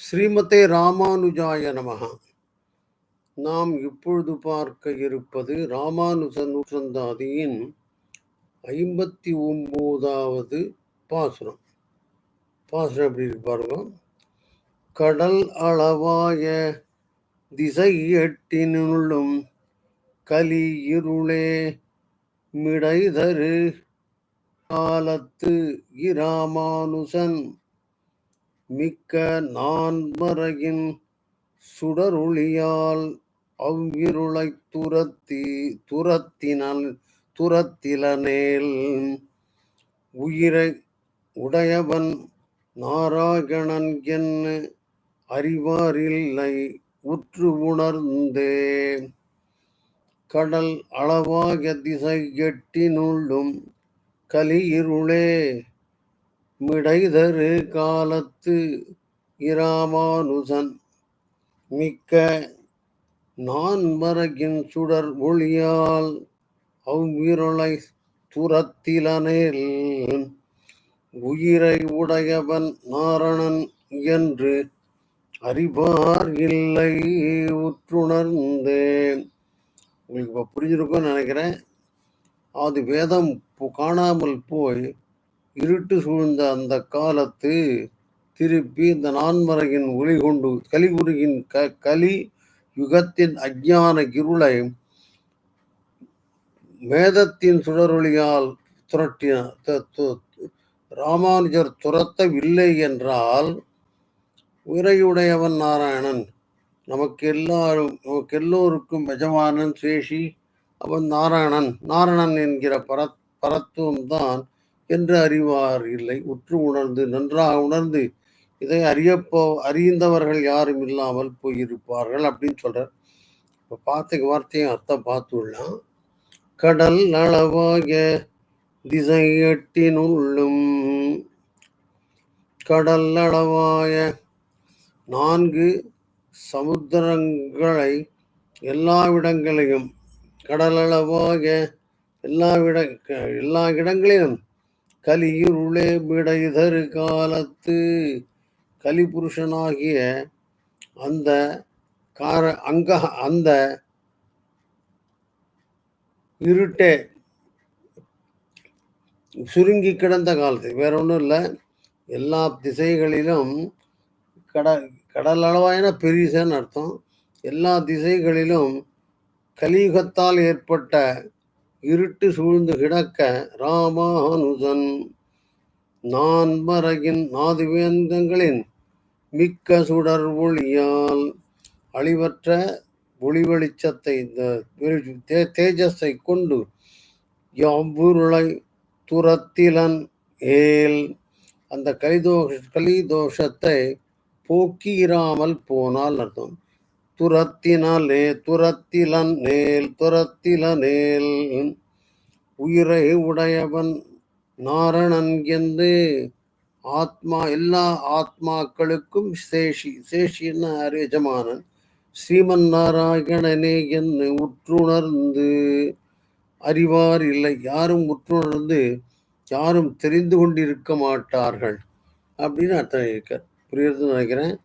ஸ்ரீமதே ராமானுஜாய நமஹ. நாம் இப்பொழுது பார்க்க இருப்பது ராமானுஜ நூற்றந்தாதியின் ஐம்பத்தி ஒம்போதாவது பாசுரம். பாசுரம் எப்படி இருக்கு பாருங்க. கடல் அளவாய திசை எட்டினுள்ளும் கலி இருளே மிடைதரு காலத்து இராமானுசன். மிக்க நான்மறையின் சுடரொளியால் அவ்விருளைத் துரத்தி துரத்தினல் துரத்திலனேல் உயிரை உடையவன் நாராயணன் என்ன அறிவாரில்லை உற்று உணர்ந்தே. கடல் அளவாக திசை எட்டினுள்ளும் கலியிருளே. மிடைதரு காலத்து இராமானுசன். மிக்க நான் மரகின் சுடர் ஒளியால் அவ்விருளை துரத்திலனேல் உயிரை உடையவன் நாரணன் என்று அறிவார் இல்லை உற்றுணர்ந்தேன். உங்களுக்கு இப்போ புரிஞ்சிருக்கும்னு நினைக்கிறேன். அது வேதம் போ- காணாமல் போய் இருட்டு சூழ்ந்த அந்த காலத்து திருப்பி இந்த நான்மறையின் ஒளி கொண்டு கலிகுருகின் க கலி யுகத்தின் அஞ்ஞான இருளை வேதத்தின் சுடரொளியால் துரட்டின ராமானுஜர் துரத்தவில்லை என்றால் உரையுடையவன் நாராயணன். நமக்கு எல்லாரும் நமக்கு எல்லோருக்கும் எஜமானன் சேஷி அவன் நாராயணன். நாராயணன் என்கிற பர பரத்துவம் தான் என்று அறிவார் இல்லை. உற்று உணர்ந்து நன்றாக உணர்ந்து இதை அறியப்போ அறிந்தவர்கள் யாரும் இல்லாமல் போயிருப்பார்கள் அப்படின்னு சொல்கிறார் இப்போ பார்த்த வார்த்தையும் அர்த்தம் பார்த்துள்ளலாம் கடல் அளவாக திசையட்டினுள்ளும் கடல் அளவாய நான்கு சமுத்திரங்களை எல்லாவிடங்களையும் கடலளவாக எல்லா விட எல்லா இடங்களிலும் கலியிருளே விடைதரு காலத்து. கலிபுருஷனாகிய அந்த கார அங்க அந்த இருட்டே சுருங்கி கிடந்த காலத்து. வேற ஒன்றும் இல்லை. எல்லா திசைகளிலும் கட கடல் அளவாயின பெரிசன்னு அர்த்தம். எல்லா திசைகளிலும் கலியுகத்தால் ஏற்பட்ட இருட்டு சூழ்ந்து கிடக்க ராமானுஜன் நான் மறையின் நாதுவேந்தங்களின் மிக்க சுடர் ஒளியால் அழிவற்ற ஒளி வெளிச்சத்தை இந்த தே- தேஜஸை கொண்டு எவ்வுருளை துரத்திலன் ஏல். அந்த கலிதோஷ கலிதோஷத்தை போக்கியிராமல் போனால் அர்த்தம். துரத்தினாலே துரத்திலன் நேல் துரத்தில நேல் உயிரை உடையவன் நாரணன் என்று ஆத்மா எல்லா ஆத்மாக்களுக்கும் சேஷி சேஷின்னு எஜமானன் ஸ்ரீமன் நாராயணனே என்று உற்றுணர்ந்து அறிவார் இல்லை. யாரும் உற்றுணர்ந்து யாரும் தெரிந்து கொண்டிருக்க மாட்டார்கள் அப்படின்னு அர்த்தம் இருக்க. புரியுறதுன்னு நினைக்கிறேன்.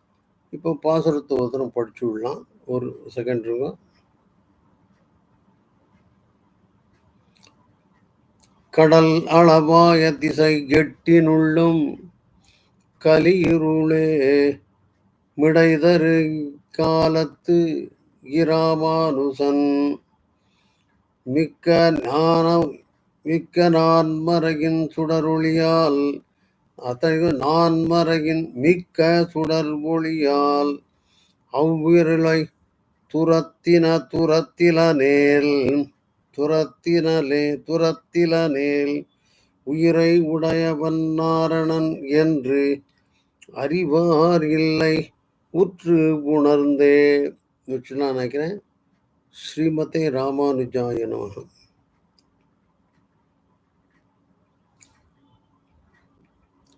இப்போ பாசுரத்தை ஒருத்தரும் படிச்சு விடலாம். ஒரு செகண்ட் இருக்கும். கடல் அளவாய திசை எட்டினுள்ளும் கலியிருளே மிடைதரு காலத்து இராமானுசன் மிக்க ஞானம் மிக்க நான்மறையின் சுடரொளியால் அத்தகைய நான்மறையின் மிக்க சுடர்பொழியால் அவ்விருளை துரத்தின துரத்தில நேல் துரத்தினலே துரத்தில நேல். உயிரை உடையவன் நாரணன் என்று அறிவார் இல்லை உற்று உணர்ந்தே. வச்சு நான் நினைக்கிறேன் ஸ்ரீமதே ராமானுஜாயனமாக